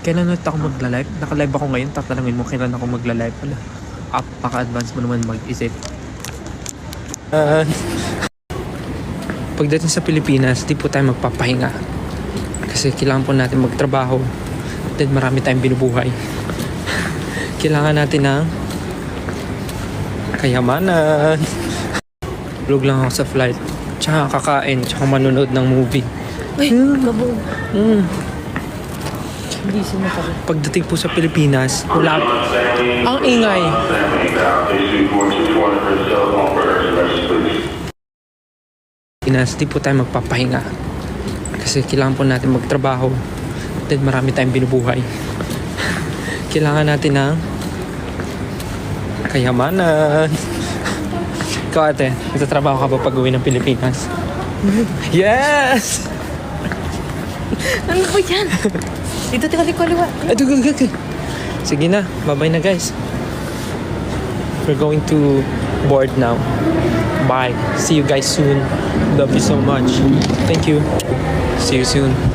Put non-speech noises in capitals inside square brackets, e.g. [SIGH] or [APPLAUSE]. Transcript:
Kailan ulit ako magla-live? Naka-live ako ngayon, tatanungin mo kailan ako magla-live. Wala. Apaka-advance mo naman mag-isip. Ah, pagdating sa Pilipinas, di po tayo magpapahinga. Kasi kailangan po natin magtrabaho. Then marami tayong binubuhay. kailangan natin ng kayamanan. Vlog lang ako sa flight. Tsaka kakain, tsaka manonood ng movie. Ay, kabog. Mm. Hindi sumasagot. Pagdating po sa Pilipinas, wala. Ang ingay. Pinas, di po tayo magpapahinga. Kasi kailangan po natin magtrabaho. Then marami tayong binubuhay. [LAUGHS] kailangan natin ng kayamanan. [LAUGHS] Ikaw ate, nagtatrabaho ka ba pag uwi ng Pilipinas? Yes! Ano ba yan? [LAUGHS] Dito, tika, liko, liwa. Ito, go, go, go. Sige na, bye-bye na guys. We're going to board now. Bye. See you guys soon. Love you so much. Thank you. See you soon.